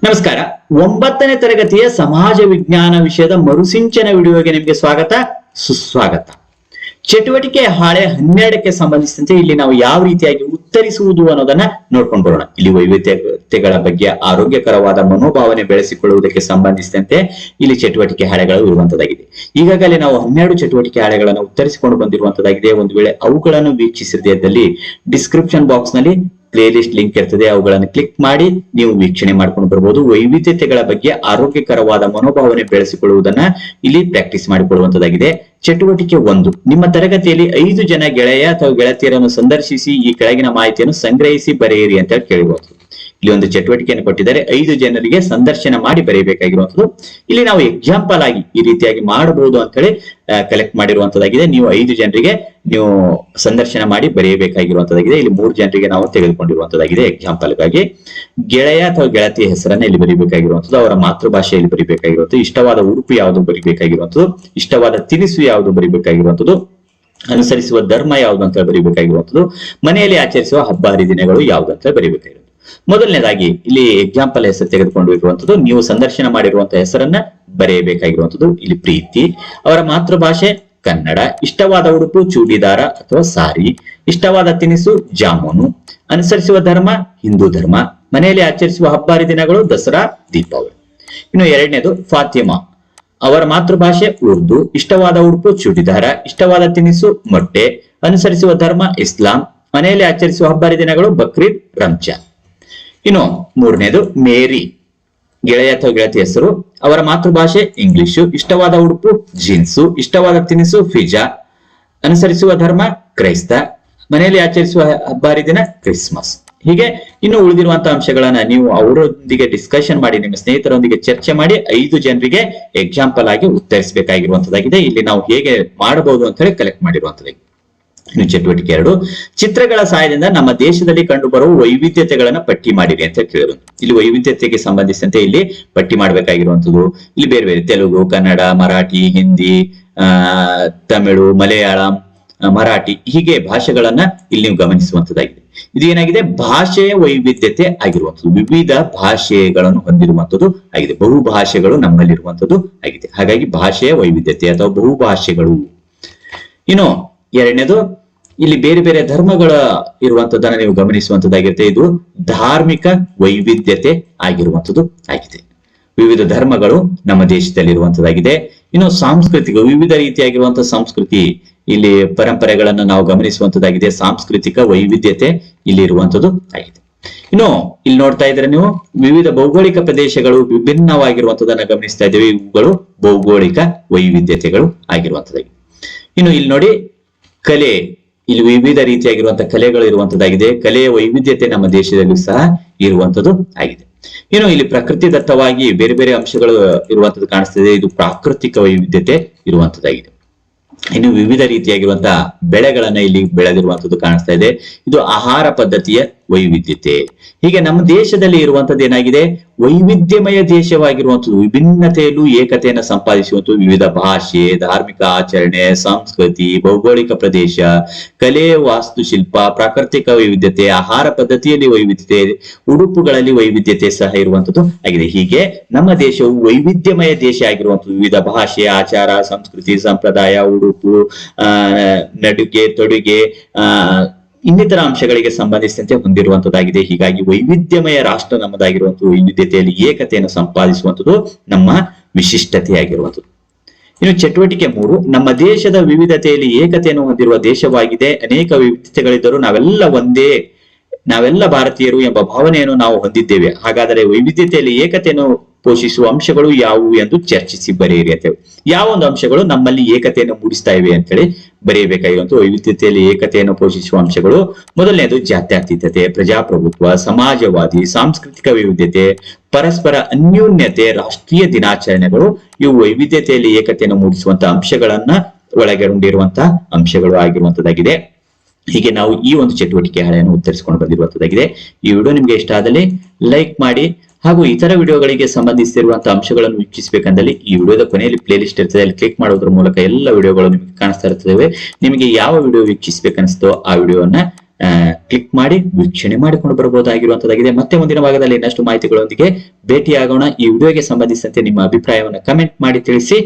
ನಮಸ್ಕಾರ. ಒಂಬತ್ತನೇ ತರಗತಿಯ ಸಮಾಜ ವಿಜ್ಞಾನ ವಿಷಯದ ಮರುಸಿಂಚನ ವಿಡಿಯೋಗೆ ನಿಮಗೆ ಸ್ವಾಗತ, ಸುಸ್ವಾಗತ. ಚಟುವಟಿಕೆ ಹಾಳೆ ಹನ್ನೆರಡಕ್ಕೆ ಸಂಬಂಧಿಸಿದಂತೆ ಇಲ್ಲಿ ನಾವು ಯಾವ ರೀತಿಯಾಗಿ ಉತ್ತರಿಸುವುದು ಅನ್ನೋದನ್ನ ನೋಡ್ಕೊಂಡು ಬರೋಣ ಇಲ್ಲಿ ವೈವಿಧ್ಯತೆಗಳ ಬಗ್ಗೆ ಆರೋಗ್ಯಕರವಾದ ಮನೋಭಾವನೆ ಬೆಳೆಸಿಕೊಳ್ಳುವುದಕ್ಕೆ ಸಂಬಂಧಿಸಿದಂತೆ ಇಲ್ಲಿ ಚಟುವಟಿಕೆ ಹಾಳೆಗಳು ಇರುವಂತದ್ದಾಗಿದೆ. ಈಗಾಗಲೇ ನಾವು ಹನ್ನೆರಡು ಚಟುವಟಿಕೆ ಹಾಳೆಗಳನ್ನು ಉತ್ತರಿಸಿಕೊಂಡು ಬಂದಿರುವಂತದ್ದಾಗಿದೆ. ಒಂದು ವೇಳೆ ಅವುಗಳನ್ನು ವೀಕ್ಷಿಸದೇ ಇದ್ದಲ್ಲಿ ಡಿಸ್ಕ್ರಿಪ್ಷನ್ ಬಾಕ್ಸ್ನಲ್ಲಿ ಪ್ಲೇ ಲಿಸ್ಟ್ ಲಿಂಕ್ ಇರ್ತದೆ, ಅವುಗಳನ್ನು ಕ್ಲಿಕ್ ಮಾಡಿ ನೀವು ವೀಕ್ಷಣೆ ಮಾಡ್ಕೊಂಡು ಬರ್ಬೋದು. ವೈವಿಧ್ಯತೆಗಳ ಬಗ್ಗೆ ಆರೋಗ್ಯಕರವಾದ ಮನೋಭಾವನೆ ಬೆಳೆಸಿಕೊಳ್ಳುವುದನ್ನ ಇಲ್ಲಿ ಪ್ರಾಕ್ಟೀಸ್ ಮಾಡಿಕೊಳ್ಳುವಂತದ್ದಾಗಿದೆ ಚಟುವಟಿಕೆ ಒಂದು. ನಿಮ್ಮ ತರಗತಿಯಲ್ಲಿ ಐದು ಜನ ಗೆಳೆಯ ಅಥವಾ ಗೆಳತಿಯರನ್ನು ಸಂದರ್ಶಿಸಿ ಈ ಕೆಳಗಿನ ಮಾಹಿತಿಯನ್ನು ಸಂಗ್ರಹಿಸಿ ಬರೆಯಿರಿ ಅಂತ ಹೇಳಿ ಕೇಳಬಹುದು ಇಲ್ಲಿ ಒಂದು ಚಟುವಟಿಕೆಯನ್ನು ಕೊಟ್ಟಿದ್ದಾರೆ. ಐದು ಜನರಿಗೆ ಸಂದರ್ಶನ ಮಾಡಿ ಬರೆಯಬೇಕಾಗಿರುವಂತದ್ದು ಇಲ್ಲಿ ನಾವು ಎಕ್ಸಾಂಪಲ್ ಆಗಿ ಈ ರೀತಿಯಾಗಿ ಮಾಡಬಹುದು ಅಂತ ಹೇಳಿ ಕಲೆಕ್ಟ್ ಮಾಡಿರುವಂತದ್ದಾಗಿದೆ ನೀವು ಐದು ಜನರಿಗೆ ನೀವು ಸಂದರ್ಶನ ಮಾಡಿ ಬರೆಯಬೇಕಾಗಿರುವಂತದ್ದಾಗಿದೆ ಇಲ್ಲಿ ಮೂರು ಜನರಿಗೆ ನಾವು ತೆಗೆದುಕೊಂಡಿರುವಂತದ್ದಾಗಿದೆ ಎಕ್ಸಾಂಪಲ್ಗಾಗಿ. ಗೆಳೆಯ ಅಥವಾ ಗೆಳತಿಯ ಹೆಸರನ್ನ ಇಲ್ಲಿ ಬರೀಬೇಕಾಗಿರುವಂತದ್ದು ಅವರ ಮಾತೃಭಾಷೆಯಲ್ಲಿ ಬರೀಬೇಕಾಗಿರುವಂತದ್ದು ಇಷ್ಟವಾದ ಉಡುಪು ಯಾವುದು ಬರೀಬೇಕಾಗಿರುವಂತದ್ದು ಇಷ್ಟವಾದ ತಿನಿಸು ಯಾವುದು ಬರೀಬೇಕಾಗಿರುವಂತದ್ದು ಅನುಸರಿಸುವ ಧರ್ಮ ಯಾವುದು ಅಂತ ಬರೀಬೇಕಾಗಿರುವಂತದ್ದು ಮನೆಯಲ್ಲಿ ಆಚರಿಸುವ ಹಬ್ಬ ಹರಿದಿನಗಳು ಯಾವುದು ಅಂತ ಬರೀಬೇಕಾಗಿರುವುದು ಮೊದಲನೇದಾಗಿ ಇಲ್ಲಿ ಎಕ್ಸಾಂಪಲ್ ಹೆಸರು ತೆಗೆದುಕೊಂಡು ಇರುವಂತದ್ದು, ನೀವು ಸಂದರ್ಶನ ಮಾಡಿರುವಂತಹ ಹೆಸರನ್ನ ಬರೆಯಬೇಕಾಗಿರುವಂತದ್ದು, ಇಲ್ಲಿ ಪ್ರೀತಿ. ಅವರ ಮಾತೃಭಾಷೆ ಕನ್ನಡ. ಇಷ್ಟವಾದ ಉಡುಪು ಚೂಡಿದಾರ ಅಥವಾ ಸಾರಿ. ಇಷ್ಟವಾದ ತಿನಿಸು ಜಾಮೂನು. ಅನುಸರಿಸುವ ಧರ್ಮ ಹಿಂದೂ ಧರ್ಮ. ಮನೆಯಲ್ಲಿ ಆಚರಿಸುವ ಹಬ್ಬ ಹರಿದಿನಗಳು ದಸರಾ, ದೀಪಾವಳಿ. ಇನ್ನು ಎರಡನೇದು ಫಾತಿಮಾ. ಅವರ ಮಾತೃಭಾಷೆ ಉರ್ದು. ಇಷ್ಟವಾದ ಉಡುಪು ಚೂಡಿದಾರ. ಇಷ್ಟವಾದ ತಿನಿಸು ಮೊಟ್ಟೆ. ಅನುಸರಿಸುವ ಧರ್ಮ ಇಸ್ಲಾಂ. ಮನೆಯಲ್ಲಿ ಆಚರಿಸುವ ಹಬ್ಬ ಹರಿದಿನಗಳು ಬಕ್ರೀದ್, ರಂಜಾನ್. ಇನ್ನು ಮೂರನೇದು ಮೇರಿ. ಗೆಳೆಯ ಅಥವಾ ಗೆಳತಿ ಹೆಸರು, ಅವರ ಮಾತೃಭಾಷೆ ಇಂಗ್ಲಿಷು, ಇಷ್ಟವಾದ ಉಡುಪು ಜೀನ್ಸು, ಇಷ್ಟವಾದ ತಿನಿಸು ಫಿಜಾ, ಅನುಸರಿಸುವ ಧರ್ಮ ಕ್ರೈಸ್ತ, ಮನೆಯಲ್ಲಿ ಆಚರಿಸುವ ಹಬ್ಬ ಹರಿದಿನ ಕ್ರಿಸ್ಮಸ್. ಹೀಗೆ ಇನ್ನು ಉಳಿದಿರುವಂತಹ ಅಂಶಗಳನ್ನ ನೀವು ಅವರೊಂದಿಗೆ ಡಿಸ್ಕಷನ್ ಮಾಡಿ, ನಿಮ್ಮ ಸ್ನೇಹಿತರೊಂದಿಗೆ ಚರ್ಚೆ ಮಾಡಿ, ಐದು ಜನರಿಗೆ ಎಕ್ಸಾಂಪಲ್ ಆಗಿ ಉತ್ತರಿಸಬೇಕಾಗಿರುವಂತದ್ದಾಗಿದೆ. ಇಲ್ಲಿ ನಾವು ಹೇಗೆ ಮಾಡಬಹುದು ಅಂತ ಹೇಳಿ ಕಲೆಕ್ಟ್ ಮಾಡಿರುವಂತದ್ದು ಇನ್ನು ಚಟುವಟಿಕೆ ಎರಡು. ಚಿತ್ರಗಳ ಸಹಾಯದಿಂದ ನಮ್ಮ ದೇಶದಲ್ಲಿ ಕಂಡುಬರುವ ವೈವಿಧ್ಯತೆಗಳನ್ನ ಪಟ್ಟಿ ಮಾಡಿರಿ ಅಂತ ಕೇಳಿದ್ರು. ಇಲ್ಲಿ ವೈವಿಧ್ಯತೆಗೆ ಸಂಬಂಧಿಸಿದಂತೆ ಇಲ್ಲಿ ಪಟ್ಟಿ ಮಾಡಬೇಕಾಗಿರುವಂತದ್ದು ಇಲ್ಲಿ ಬೇರೆ ಬೇರೆ ತೆಲುಗು, ಕನ್ನಡ, ಮರಾಠಿ, ಹಿಂದಿ ತಮಿಳು, ಮಲಯಾಳಂ ಮರಾಠಿ ಹೀಗೆ ಭಾಷೆಗಳನ್ನ ಇಲ್ಲಿ ನೀವು ಗಮನಿಸುವಂತದ್ದಾಗಿದೆ ಇದು ಏನಾಗಿದೆ? ಭಾಷೆಯ ವೈವಿಧ್ಯತೆ ಆಗಿರುವಂತದ್ದು ವಿವಿಧ ಭಾಷೆಗಳನ್ನು ಹೊಂದಿರುವಂತದ್ದು ಆಗಿದೆ. ಬಹು ಭಾಷೆಗಳು ನಮ್ಮಲ್ಲಿರುವಂತದ್ದು ಆಗಿದೆ. ಹಾಗಾಗಿ ಭಾಷೆಯ ವೈವಿಧ್ಯತೆ ಅಥವಾ ಬಹುಭಾಷೆಗಳು ಇನ್ನು ಎರಡನೇದು ಇಲ್ಲಿ ಬೇರೆ ಬೇರೆ ಧರ್ಮಗಳ ಇರುವಂತದ್ದನ್ನ ನೀವು ಗಮನಿಸುವಂತದ್ದಾಗಿರುತ್ತೆ. ಇದು ಧಾರ್ಮಿಕ ವೈವಿಧ್ಯತೆ ಆಗಿರುವಂತದ್ದು ಆಗಿದೆ. ವಿವಿಧ ಧರ್ಮಗಳು ನಮ್ಮ ದೇಶದಲ್ಲಿ ಇರುವಂತದ್ದಾಗಿದೆ ಇನ್ನು ಸಾಂಸ್ಕೃತಿಕ, ವಿವಿಧ ರೀತಿಯಾಗಿರುವಂತಹ ಸಂಸ್ಕೃತಿ, ಇಲ್ಲಿ ಪರಂಪರೆಗಳನ್ನು ನಾವು ಗಮನಿಸುವಂತದ್ದಾಗಿದೆ. ಸಾಂಸ್ಕೃತಿಕ ವೈವಿಧ್ಯತೆ ಇಲ್ಲಿ ಇರುವಂತದ್ದು ಆಗಿದೆ. ಇನ್ನು ಇಲ್ಲಿ ನೋಡ್ತಾ ಇದ್ರೆ ನೀವು ವಿವಿಧ ಭೌಗೋಳಿಕ ಪ್ರದೇಶಗಳು ವಿಭಿನ್ನವಾಗಿರುವಂತದನ್ನ ಗಮನಿಸ್ತಾ ಇದ್ದೇವೆ. ಇವುಗಳು ಭೌಗೋಳಿಕ ವೈವಿಧ್ಯತೆಗಳು ಆಗಿರುವಂತದ್ದಾಗಿದೆ ಇನ್ನು ಇಲ್ಲಿ ನೋಡಿ ಕಲೆ ಇಲ್ಲಿ ವಿವಿಧ ರೀತಿಯಾಗಿರುವಂತಹ ಕಲೆಗಳು ಇರುವಂತದ್ದಾಗಿದೆ. ಕಲೆಯ ವೈವಿಧ್ಯತೆ ನಮ್ಮ ದೇಶದಲ್ಲಿ ಸಹ ಇರುವಂತದ್ದು ಆಗಿದೆ. ಏನು ಇಲ್ಲಿ ಪ್ರಕೃತಿ ದತ್ತವಾಗಿ ಬೇರೆ ಬೇರೆ ಅಂಶಗಳು ಇರುವಂತದ್ದು ಕಾಣಿಸ್ತದೆ. ಇದು ಪ್ರಾಕೃತಿಕ ವೈವಿಧ್ಯತೆ ಇರುವಂತದ್ದಾಗಿದೆ. ಇನ್ನು ವಿವಿಧ ರೀತಿಯಾಗಿರುವಂತಹ ಬೆಳೆಗಳನ್ನ ಇಲ್ಲಿ ಬೆಳೆದಿರುವಂತದ್ದು ಕಾಣಿಸ್ತಾ ಇದೆ. ಇದು ಆಹಾರ ಪದ್ಧತಿಯ ವೈವಿಧ್ಯತೆ. ಹೀಗೆ ನಮ್ಮ ದೇಶದಲ್ಲಿ ಇರುವಂತದ್ದು ಏನಾಗಿದೆ? ವೈವಿಧ್ಯಮಯ ದೇಶವಾಗಿರುವಂಥದ್ದು, ವಿಭಿನ್ನತೆಯಲ್ಲೂ ಏಕತೆಯನ್ನು ಸಂಪಾದಿಸುವಂತ ವಿವಿಧ ಭಾಷೆ, ಧಾರ್ಮಿಕ ಆಚರಣೆ, ಸಂಸ್ಕೃತಿ, ಭೌಗೋಳಿಕ ಪ್ರದೇಶ, ಕಲೆ, ವಾಸ್ತುಶಿಲ್ಪ, ಪ್ರಾಕೃತಿಕ ವೈವಿಧ್ಯತೆ, ಆಹಾರ ಪದ್ಧತಿಯಲ್ಲಿ ವೈವಿಧ್ಯತೆ, ಉಡುಪುಗಳಲ್ಲಿ ವೈವಿಧ್ಯತೆ ಸಹ ಇರುವಂತದ್ದು ಆಗಿದೆ. ಹೀಗೆ ನಮ್ಮ ದೇಶವು ವೈವಿಧ್ಯಮಯ ದೇಶ ಆಗಿರುವಂಥದ್ದು. ವಿವಿಧ ಭಾಷೆ, ಆಚಾರ, ಸಂಸ್ಕೃತಿ, ಸಂಪ್ರದಾಯ, ಉಡುಪು, ಆ, ನಡುಗೆ, ತೊಡುಗೆ ಇನ್ನಿತರ ಅಂಶಗಳಿಗೆ ಸಂಬಂಧಿಸಿದಂತೆ ಹೊಂದಿರುವಂತದ್ದಾಗಿದೆ. ಹೀಗಾಗಿ ವೈವಿಧ್ಯಮಯ ರಾಷ್ಟ್ರ ನಮ್ಮದಾಗಿರುವಂತಹ ವೈವಿಧ್ಯತೆಯಲ್ಲಿ ಏಕತೆಯನ್ನು ಸಂಪಾದಿಸುವಂತದ್ದು ನಮ್ಮ ವಿಶಿಷ್ಟತೆಯಾಗಿರುವಂಥದ್ದು ಇನ್ನು ಚಟುವಟಿಕೆ ಮೂರು, ನಮ್ಮ ದೇಶದ ವಿವಿಧತೆಯಲ್ಲಿ ಏಕತೆಯನ್ನು ಹೊಂದಿರುವ ದೇಶವಾಗಿದೆ. ಅನೇಕ ವಿವಿಧತೆಗಳಿದ್ದರೂ ನಾವೆಲ್ಲ ಒಂದೇ, ನಾವೆಲ್ಲ ಭಾರತೀಯರು ಎಂಬ ಭಾವನೆಯನ್ನು ನಾವು ಹೊಂದಿದ್ದೇವೆ. ಹಾಗಾದರೆ ವೈವಿಧ್ಯತೆಯಲ್ಲಿ ಏಕತೆಯನ್ನು ಪೋಷಿಸುವ ಅಂಶಗಳು ಯಾವುವು ಎಂದು ಚರ್ಚಿಸಿ ಬರೆಯಿರಿ ಯಾವ ಒಂದು ಅಂಶಗಳು ನಮ್ಮಲ್ಲಿ ಏಕತೆಯನ್ನು ಮೂಡಿಸ್ತಾ ಇವೆ ಅಂತೇಳಿ ಬರೆಯಬೇಕಾಗಿರುವಂತಹ ವೈವಿಧ್ಯತೆಯಲ್ಲಿ ಏಕತೆಯನ್ನು ಪೋಷಿಸುವ ಅಂಶಗಳು. ಮೊದಲನೇದು ಜಾತ್ಯಾತೀತತೆ, ಪ್ರಜಾಪ್ರಭುತ್ವ, ಸಮಾಜವಾದಿ, ಸಾಂಸ್ಕೃತಿಕ ವೈವಿಧ್ಯತೆ ಪರಸ್ಪರ ಅನ್ಯೋನ್ಯತೆ, ರಾಷ್ಟ್ರೀಯ ದಿನಾಚರಣೆಗಳು. ಇವು ವೈವಿಧ್ಯತೆಯಲ್ಲಿ ಏಕತೆಯನ್ನು ಮೂಡಿಸುವಂತಹ ಅಂಶಗಳನ್ನ ಒಳಗೊಂಡಿರುವಂತಹ ಅಂಶಗಳು ಆಗಿರುವಂತದ್ದಾಗಿದೆ ಹೀಗೆ ನಾವು ಈ ಒಂದು ಚಟುವಟಿಕೆ ಹಾಳೆಯನ್ನು ಉತ್ತರಿಸಿಕೊಂಡು ಬಂದಿರುವಂತದ್ದಾಗಿದೆ. ಈ ವಿಡಿಯೋ ನಿಮ್ಗೆ ಇಷ್ಟ ಆದಲ್ಲಿ ಲೈಕ್ ಮಾಡಿ ಹಾಗೂ ಇತರ ವಿಡಿಯೋಗಳಿಗೆ ಸಂಬಂಧಿಸಿರುವಂತಹ ಅಂಶಗಳನ್ನು ವೀಕ್ಷಿಸಬೇಕಂದಲ್ಲಿ ಈ ವಿಡಿಯೋದ ಕೊನೆಯಲ್ಲಿ ಪ್ಲೇ ಲಿಸ್ಟ್ ಇರ್ತದೆ. ಅಲ್ಲಿ ಕ್ಲಿಕ್ ಮಾಡೋದ್ರ ಮೂಲಕ ಎಲ್ಲ ವಿಡಿಯೋಗಳು ನಿಮಗೆ ಕಾಣಿಸ್ತಾ ಇರ್ತದೆ ನಿಮಗೆ ಯಾವ ವಿಡಿಯೋ ವೀಕ್ಷಿಸಬೇಕನ್ನಿಸ್ತೋ ಆ ವಿಡಿಯೋವನ್ನ ಕ್ಲಿಕ್ ಮಾಡಿ ವೀಕ್ಷಣೆ ಮಾಡಿಕೊಂಡು ಬರಬಹುದಾಗಿರುವಂತದ್ದಾಗಿದೆ ಮತ್ತೆ ಮುಂದಿನ ಭಾಗದಲ್ಲಿ ಇನ್ನಷ್ಟು ಮಾಹಿತಿಗಳೊಂದಿಗೆ ಭೇಟಿಯಾಗೋಣ. ಈ ವಿಡಿಯೋಗೆ ಸಂಬಂಧಿಸಿದಂತೆ ನಿಮ್ಮ ಅಭಿಪ್ರಾಯವನ್ನು ಕಮೆಂಟ್ ಮಾಡಿ ತಿಳಿಸಿ.